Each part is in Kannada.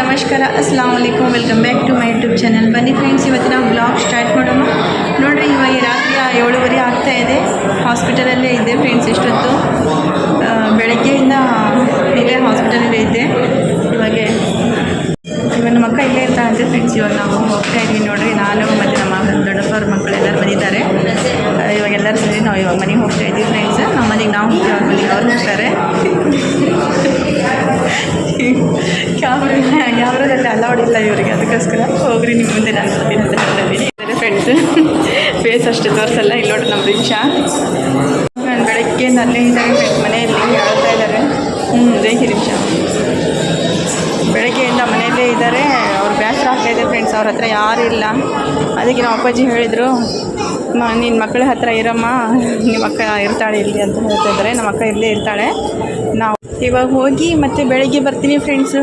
ನಮಸ್ಕಾರ ಅಸ್ಲಾಂ ವಲೈಕುಮ್ welcome back to my YouTube channel. ಬನ್ನಿ ಫ್ರೆಂಡ್ಸ್ ಇವತ್ತಿನ ಬ್ಲಾಗ್ ಸ್ಟಾರ್ಟ್ ಮಾಡೋಣ. ನೋಡಿರಿ, ಇವಾಗ ರಾತ್ರಿ ಏಳುವರೆ ಆಗ್ತಾ ಇದೆ. ಹಾಸ್ಪಿಟಲಲ್ಲೇ ಇದೆ ಫ್ರೆಂಡ್ಸ್ ಇಷ್ಟೊತ್ತು ಬೆಳಗ್ಗೆಯಿಂದ ಇಲ್ಲೇ ಹಾಸ್ಪಿಟಲಲ್ಲೇ ಇದ್ದೆ ಇವಾಗ ಇವಾಗ ನಮ್ಮ ಅಕ್ಕ ಇಲ್ಲೇ ಇರ್ತಾ ಇದ್ದೆ ಫ್ರೆಂಡ್ಸ್ ಇವಾಗ ನಾವು ಹೋಗ್ತಾ ಇದ್ವಿ ನೋಡ್ರಿ. ನಾನು ಮತ್ತು ನಮ್ಮ ದೊಡ್ಡಪ್ಪವ್ರ ಮಕ್ಕಳು ಎಲ್ಲರೂ ಬಂದಿದ್ದಾರೆ. ಇವಾಗ ಎಲ್ಲರೂ ಸೇರಿ ನಾವು ಇವಾಗ ಮನೆಗೆ ಹೋಗ್ತಾ ಇದ್ದೀವಿ ಫ್ರೆಂಡ್ಸ್ ನಮ್ಮ ಮನೆಗೆ ನಾವು ಹೋಗ್ತೀವಿ ಅವ್ರು ಹೋಗ್ತಾರೆ. ಕ್ಯಾಮ್ರಾ ಅಲೌಡ್ ಇಲ್ಲ ಇವರಿಗೆ. ಅದಕ್ಕೋಸ್ಕರ ಹೋಗ್ರಿ ನಿಮ್ಮ ಮುಂದೆ ನಾನು ಬರ್ತೀನಿ ಅಂತ ಇದ್ದೀನಿ. ಫ್ರೆಂಡ್ಸ್ ಫೇಸ್ ಅಷ್ಟು ತೋರಿಸಲ್ಲ, ಇಲ್ಲಿ ನೋಡಿ ನಮ್ಮ ರಿಕ್ಷಾ ನಾನು ಬೆಳಗ್ಗೆ ನಲ್ಲೇ ಇದ್ದಾರೆ ಫ್ರೆಂಡ್ಸ್ ಮನೆಯಲ್ಲಿ ಹೇಳ್ತಾ ಇದ್ದಾರೆ. ಹ್ಞೂ ದೇಹಿ ರಿಕ್ಷಾ ಬೆಳಗ್ಗೆಯಿಂದ ಮನೆಯಲ್ಲೇ ಇದ್ದಾರೆ. ಅವ್ರು ಬೇಸರ ಆಗ್ತಾ ಇದೆ ಫ್ರೆಂಡ್ಸ್ ಅವ್ರ ಹತ್ರ ಯಾರೂ ಇಲ್ಲ. ಅದಕ್ಕೆ ನಮ್ಮ ಅಪ್ಪಾಜಿ ಹೇಳಿದರು ನಿನ್ನ ಮಕ್ಕಳ ಹತ್ರ ಇರಮ್ಮ. ನಿಮ್ಮ ಅಕ್ಕ ಇರ್ತಾಳೆ ಇಲ್ಲಿ ಅಂತ ಹೇಳ್ತಾ ಇದ್ದಾರೆ. ನಮ್ಮ ಅಕ್ಕ ಇಲ್ಲೇ ಇರ್ತಾಳೆ. ಇವಾಗ ಹೋಗಿ ಮತ್ತೆ ಬೆಳಗ್ಗೆ ಬರ್ತೀನಿ ಫ್ರೆಂಡ್ಸು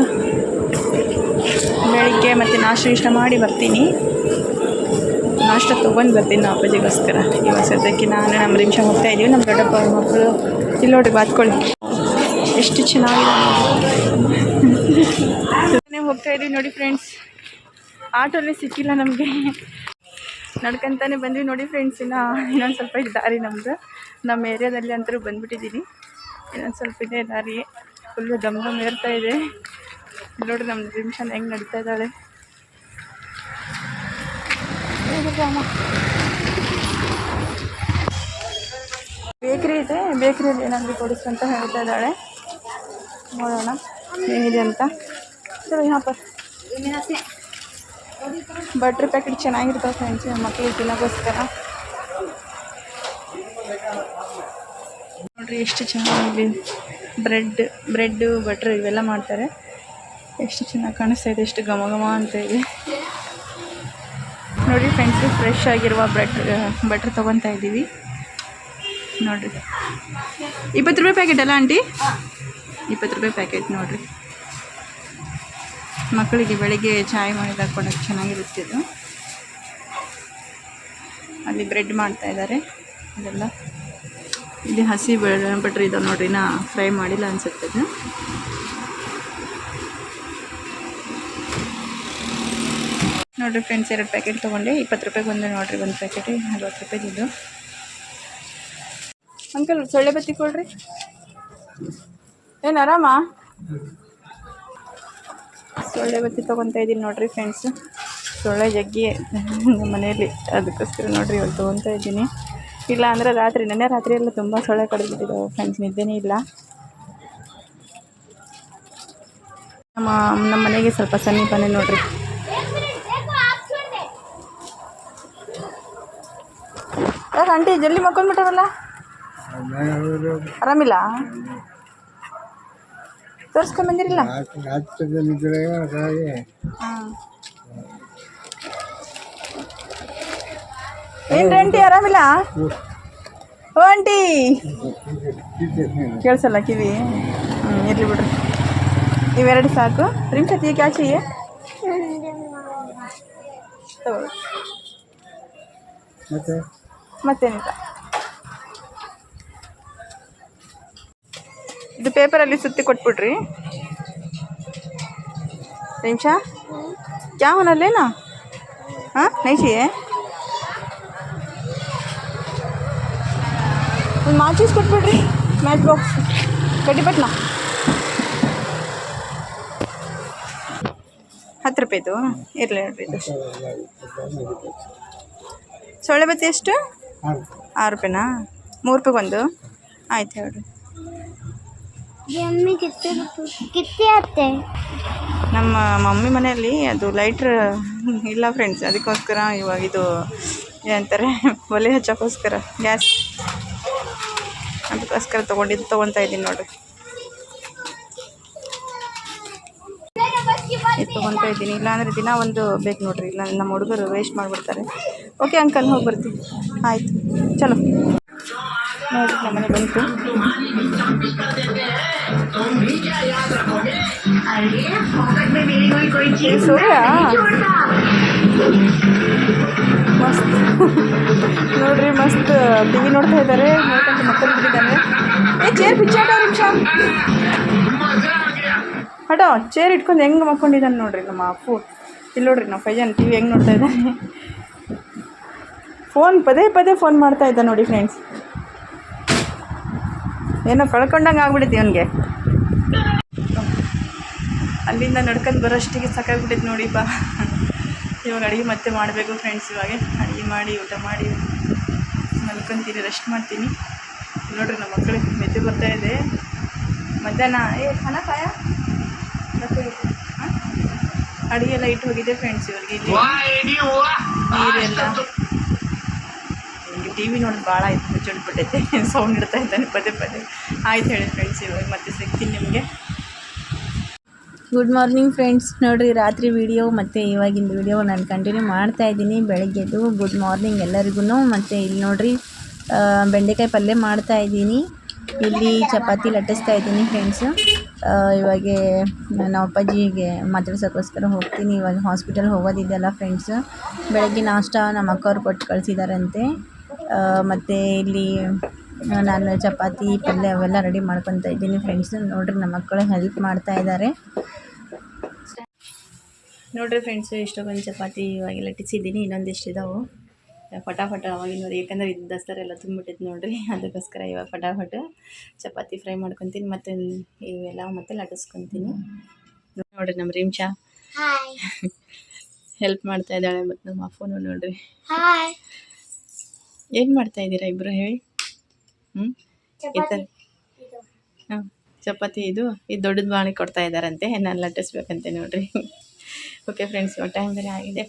ಬೆಳಿಗ್ಗೆ ಮತ್ತೆ ನಾಷ್ಟ ಇಷ್ಟ ಮಾಡಿ ಬರ್ತೀನಿ. ನಾಷ್ಟ ತೊಗೊಂಡು ಬರ್ತೀನಿ ನಮ್ಮ ಅಪ್ಪಾಜಿಗೋಸ್ಕರ. ಇವಾಗ ಸದ್ಯಕ್ಕೆ ನಾನು ನಮ್ಮ ನಿಮಿಷ ಹೋಗ್ತಾ ಇದ್ದೀವಿ ನಮ್ಮ ದೊಡ್ಡಪ್ಪ ಮಕ್ಕಳು ಇಲ್ಲಿ ನೋಡಿರಿ ಬಾತ್ಕೊಳ್ಳಿ ಎಷ್ಟು ಚೆನ್ನಾಗಿದೆ. ಹೋಗ್ತಾ ಇದ್ದೀವಿ ನೋಡಿ ಫ್ರೆಂಡ್ಸ್ ಆಟೋನೇ ಸಿಕ್ಕಿಲ್ಲ ನಮಗೆ. ನಡ್ಕೊಂತಾನೆ ಬಂದ್ವಿ ನೋಡಿ ಫ್ರೆಂಡ್ಸ್ ಇನ್ನೂ ಇನ್ನೊಂದು ಸ್ವಲ್ಪ ದಾರಿ ನಮ್ದು. ನಮ್ಮ ಏರಿಯಾದಲ್ಲಿ ಅಂತರೂ ಬಂದ್ಬಿಟ್ಟಿದ್ದೀನಿ ಇನ್ನೊಂದು ಸ್ವಲ್ಪ ಇದೆ ದಾರಿ ಫುಲ್ಲು ದಮ್ ದಮ್ ಏರ್ತಾ ಇದೆ. ನೋಡಿ ನಮ್ಮ ಡಿಮಿಷನ್ ಹೆಂಗೆ ನಡೀತಾ ಇದ್ದಾಳೆ. ಬೇಕ್ರಿ ಇದೆ ಬೇಕ್ರಿಯಲ್ಲಿ ಏನಾದರೂ ಕೊಡಿಸ್ ಅಂತ ಹೇಳ್ತಾ ಇದ್ದಾಳೆ. ನೋಡೋಣ ಏನಿದೆ ಅಂತ. ಸರಿ ಬಟ್ರ್ ಪ್ಯಾಕೆಟ್ ಚೆನ್ನಾಗಿರ್ತಾವೆ ಫ್ರೆಂಡ್ಸ್ ಮಕ್ಕಳಿಗೆ ತಿನ್ನೋಕ್ಕೋಸ್ಕರ. ನೋಡ್ರಿ ಎಷ್ಟು ಚೆನ್ನಾಗಿ ಬ್ರೆಡ್ ಬ್ರೆಡ್ಡು ಬಟ್ರ್ ಇವೆಲ್ಲ ಮಾಡ್ತಾರೆ. ಎಷ್ಟು ಚೆನ್ನಾಗಿ ಕಾಣಿಸ್ತಾ ಇದೆ, ಎಷ್ಟು ಘಮ ಘಮ ಅಂತ ಇದೆ. ನೋಡಿ ಫ್ರೆಂಡ್ಸ್ ಫ್ರೆಶ್ ಆಗಿರುವ ಬ್ರೆಡ್ ಬಟ್ರ್ ತೊಗೊತಾ ಇದ್ದೀವಿ. ನೋಡಿರಿ. ಇಪ್ಪತ್ತು ರೂಪಾಯಿ ಪ್ಯಾಕೆಟ್ ಅಲ್ಲ ಆಂಟಿ ಇಪ್ಪತ್ತು ರೂಪಾಯಿ ಪ್ಯಾಕೆಟ್ ನೋಡಿರಿ. ಮಕ್ಕಳಿಗೆ ಬೆಳಿಗ್ಗೆ ಚಾಯ್ ಮಾಡಿದಾಗ ಕೊಡೋಕ್ಕೆ ಚೆನ್ನಾಗಿರುತ್ತೆ ಇದು. ಅಲ್ಲಿ ಬ್ರೆಡ್ ಮಾಡ್ತಾ ಇದ್ದಾರೆ. ಇದೆಲ್ಲ ಇಲ್ಲಿ ಹಸಿ ಬಟ್ರಿ ಇದಾವೆ ನೋಡ್ರಿ ನಾ ಫ್ರೈ ಮಾಡಿಲ್ಲ ಅನ್ಸುತ್ತೆ ಇದು. ನೋಡಿರಿ ಫ್ರೆಂಡ್ಸ್ ಎರಡು ಪ್ಯಾಕೆಟ್ ತೊಗೊಂಡೆ. ಇಪ್ಪತ್ತು ರೂಪಾಯಿಗೆ ಒಂದು ನೋಡಿರಿ, ಒಂದು ಪ್ಯಾಕೆಟ್ ನಲ್ವತ್ತು ರೂಪಾಯಿದು ಅಂಕಲ್ ಸೊಳ್ಳೆ ಬತ್ತಿ ಕೊಡ್ರಿ. ಏನು ಆರಾಮ? ಸೊಳ್ಳೆ ಬತ್ತಿ ತೊಗೊತಾ ಇದ್ದೀನಿ ನೋಡ್ರಿ ಫ್ರೆಂಡ್ಸು ಸೊಳ್ಳೆ ಜಗ್ಗಿ ನಮ್ಮ ಮನೆಯಲ್ಲಿ. ಅದಕ್ಕೋಸ್ಕರ ನೋಡ್ರಿ ಇವತ್ತು ತೊಗೊತಾ ಇದ್ದೀನಿ ಇಲ್ಲ ಅಂದರೆ ರಾತ್ರಿ ನೆನ್ನೆ ರಾತ್ರಿ ಎಲ್ಲ ತುಂಬ ಸೊಳ್ಳೆ ಕಡಿದ್ಬಿಟ್ಟಿದ್ದಾವೆ ಫ್ರೆಂಡ್ಸ್ ನಿದ್ದೆನೇ ಇಲ್ಲ. ನಮ್ಮ ನಮ್ಮ ಮನೆಗೆ ಸ್ವಲ್ಪ ಸಮೀಪನೇ ನೋಡ್ರಿ. ಆಂಟಿ ಜಲ್ದಿ ಮಕ್ಕೊಂಡ್ಬಿಟ್ಟಾರಲ್ಲ ಆರಾಮಿಲ್ಲ? ತೋರಿಸ್ಕೊಂಡ್ ಬಂದಿರಲಿಲ್ಲ ಹಾಂ. ಏನು ರೆಂಟಿ? ಆರಾಮಿಲ್ಲ? ಓ ಆಂಟಿ. ಕೇಳಿಸಲ್ಲ ಕಿವಿ. ಹ್ಞೂ ಇರಲಿ ಬಿಡ್ರಿ. ಇವೆರಡು ಸಾಕು. ರಿಂಗ್ ಸತಿ ಕ್ಯಾಚಿಗೆ ಮತ್ತೇನಿಲ್ಲ. ಇದು ಪೇಪರಲ್ಲಿ ಸುತ್ತಿ ಕೊಟ್ಬಿಡ್ರಿ. ನಿಮಿಷ ಕ್ಯಾವನಲ್ಲೇನಾ ಹಾಂ ನೈಸಿಯೇ ಒಂದು ಮಾಚಿಸ್ ಕೊಟ್ಬಿಡ್ರಿ. ಮ್ಯಾಟ್ ಬಾಕ್ಸ್ ಕಡ್ಡಿಪಟ್ನಾ ಹತ್ತು ರೂಪಾಯಿದು ಇರಲಿ ರೂಪಾಯಿದು ಸೊಳ್ಳೆ ಬತ್ತಿ ಎಷ್ಟು? ಆರು ರೂಪಾಯಿನಾ? ಮೂರು ರೂಪಾಯಿಗೆ ಒಂದು. ಆಯ್ತು ಹೇಳ್ರಿ. ನಮ್ಮ ಮಮ್ಮಿ ಮನೆಯಲ್ಲಿ ಅದು ಲೈಟ್ರ್ ಇಲ್ಲ ಫ್ರೆಂಡ್ಸ್ ಅದಕ್ಕೋಸ್ಕರ ಇವಾಗ ಇದು ಏನಂತಾರೆ ಒಲೆ ಹಚ್ಚೋಕ್ಕೋಸ್ಕರ. ಗ್ಯಾಸ್ ಅದಕ್ಕೋಸ್ಕರ ತೊಗೊಂಡಿದ್ದು ತೊಗೊತಾ ಇದ್ದೀನಿ ನೋಡಿರಿ. ಇದು ತೊಗೊತಾ ಇದ್ದೀನಿ. ಇಲ್ಲಾಂದರೆ ದಿನ ಒಂದು ಬೇಕು ನೋಡ್ರಿ. ಇಲ್ಲ ನಮ್ಮ ಹುಡುಗರು ವೇಸ್ಟ್ ಮಾಡಿಬಿಡ್ತಾರೆ. ಓಕೆ ಅಂಕಲ್ ಹೋಗಿ ಬರ್ತೀವಿ ಆಯಿತು. ಚಲೋ. ನೋಡಿರಿ ನಮ್ಮನೆ ಬಂತು. ಸೂರ್ಯ ಮಸ್ತ್. ನೋಡ್ರಿ ಮಸ್ತ್. ಟಿ ವಿ ನೋಡ್ತಾ ಇದ್ದಾರೆ. ನೋಡ್ಕೊಂಡು ಮಕ್ಕಳು ಬಿಟ್ಟಿದ್ದಾರೆ ಏ ಚೇರ್ ಬಿಚ್ಚಾಟ ನಿಮಿಷ. ಹಟೋ ಚೇರ್ ಇಟ್ಕೊಂಡು ಹೆಂಗೆ ಮಕ್ಕೊಂಡಿದ್ದಾನೆ ನೋಡ್ರಿ ನಮ್ಮ ಅಪ್ಪು. ಇಲ್ಲಿ ನೋಡ್ರಿ ನಮ್ಮ ಫೈಜನ್ ಟಿ ವಿ ಹೆಂಗೆ ನೋಡ್ತಾ ಇದ್ದಾನೆ ಫೋನ್, ಪದೇ ಪದೇ ಫೋನ್ ಮಾಡ್ತಾ ಇದ್ದ ನೋಡಿ ಫ್ರೆಂಡ್ಸ್ ಏನೋ ಕಳ್ಕೊಂಡಂಗೆ ಆಗ್ಬಿಡೈತಿ ಅವನಿಗೆ ಅಲ್ಲಿಂದ ನಡ್ಕೊಂಡು ಬರೋಷ್ಟಿಗೆ ನೋಡಿ ನೋಡಿಪ್ಪ ಇವಾಗ ಅಡುಗೆ ಮತ್ತೆ ಮಾಡಬೇಕು ಫ್ರೆಂಡ್ಸ್ ಇವಾಗ. ಅಡುಗೆ ಮಾಡಿ ಊಟ ಮಾಡಿ ಮಲ್ಕೊತೀನಿ ರೆಸ್ಟ್ ಮಾಡ್ತೀನಿ. ನೋಡ್ರಿ ನಮ್ಮ ಮಕ್ಕಳಿಗೆ ಮೆತ್ತಿ ಬರ್ತಾ ಇದೆ. ಮಧ್ಯಾಹ್ನ ಏ ಖಾನ ಕಾಯ? ಅಡುಗೆ ಎಲ್ಲ ಇಟ್ಟು ಹೋಗಿದೆ ಫ್ರೆಂಡ್ಸ್ ಇವ್ರಿಗೆ ನೀರೆಲ್ಲ. ಟಿ ವಿ ನೋಡಿ ಭಾಳ ಆಯ್ತು ಮುಚ್ಚಿಡ್ಬಿಟ್ಟೈತೆ ಸೌಂಡ್ ಇಡ್ತಾ ಇದ್ದಾನೆ ಪದೇ ಪದೇ. ಆಯ್ತು ಹೇಳಿ ಫ್ರೆಂಡ್ಸ್ ಇವಾಗ ಮತ್ತೆ ಸಿಗ್ತೀನಿ ನಿಮಗೆ. ಗುಡ್ ಮಾರ್ನಿಂಗ್ ಫ್ರೆಂಡ್ಸ್ ನೋಡಿರಿ, ರಾತ್ರಿ ವಿಡಿಯೋ ಮತ್ತು ಇವಾಗಿನ ವಿಡಿಯೋ ನಾನು ಕಂಟಿನ್ಯೂ ಮಾಡ್ತಾ ಇದ್ದೀನಿ. ಬೆಳಗ್ಗೆದು ಗುಡ್ ಮಾರ್ನಿಂಗ್ ಎಲ್ಲರಿಗೂ ಮತ್ತು ಇಲ್ಲಿ ನೋಡ್ರಿ ಬೆಂಡೆಕಾಯಿ ಪಲ್ಯ ಮಾಡ್ತಾ ಇದ್ದೀನಿ. ಇಲ್ಲಿ ಚಪಾತಿ ಲಟ್ಟಿಸ್ತಾ ಇದ್ದೀನಿ ಫ್ರೆಂಡ್ಸು ಇವಾಗ ನಾನು ಅಪ್ಪಾಜಿಗೆ ಮಾತಾಡ್ಸೋಕ್ಕೋಸ್ಕರ ಹೋಗ್ತೀನಿ. ಇವಾಗ ಹಾಸ್ಪಿಟಲ್ ಹೋಗೋದಿದೆಯಲ್ಲ ಫ್ರೆಂಡ್ಸ್ ಬೆಳಗ್ಗೆ ನಾಷ್ಟ ನಮ್ಮ ಅಕ್ಕವ್ರು ಕೊಟ್ಟು ಕಳಿಸಿದಾರಂತೆ. ಮತ್ತು ಇಲ್ಲಿ ನಾನು ಚಪಾತಿ, ಪಲ್ಯ ಅವೆಲ್ಲ ರೆಡಿ ಮಾಡ್ಕೊತಾ ಇದ್ದೀನಿ ಫ್ರೆಂಡ್ಸ್ ನೋಡ್ರಿ, ನಮ್ಮ ಮಕ್ಕಳು ಹೆಲ್ಪ್ ಮಾಡ್ತಾ ಇದ್ದಾರೆ ನೋಡ್ರಿ ಫ್ರೆಂಡ್ಸು ಇಷ್ಟೊಂದು ಚಪಾತಿ ಇವಾಗ ಲಟ್ಟಿಸಿದ್ದೀನಿ ಇನ್ನೊಂದಿಷ್ಟು ಇದಾವೆ. ಫಟಾಫಟ ಅವಾಗಿನ ಯಾಕಂದ್ರೆ ಇದು ದಸರಾ ಎಲ್ಲ ತುಂಬಿಟ್ಟೈತೆ ನೋಡ್ರಿ ಅದಕ್ಕೋಸ್ಕರ ಇವಾಗ ಫಟಾಫಟ ಚಪಾತಿ ಫ್ರೈ ಮಾಡ್ಕೊತೀನಿ ಮತ್ತು ಇವೆಲ್ಲ ಮತ್ತೆ ಲಟಿಸ್ಕೊತೀನಿ ನೋಡ್ರಿ ನಮ್ಮ ರೀಮ್ಶಾ ಹೆಲ್ಪ್ ಮಾಡ್ತಾ ಇದ್ದಾಳೆ ಮತ್ತು ನಮ್ಮ ಅಪ್ಪನು ನೋಡ್ರಿ. ಏನು ಮಾಡ್ತಾ ಇದ್ದೀರಾ ಇಬ್ಬರು ಹೇಳಿ? ಹ್ಞೂ ಈ ಥರ ಹಾಂ ಚಪಾತಿ ಇದು. ಇದು ದೊಡ್ಡದು ಬಾಣಿ ಕೊಡ್ತಾ ಇದ್ದಾರಂತೆ ನಾನು ಲಟ್ಟಿಸ್ಬೇಕಂತೆ ನೋಡ್ರಿ. ಓಕೆ ಫ್ರೆಂಡ್ಸ್ ಟೈಮ್ ಬೇರೆ ಆಗಿದೆ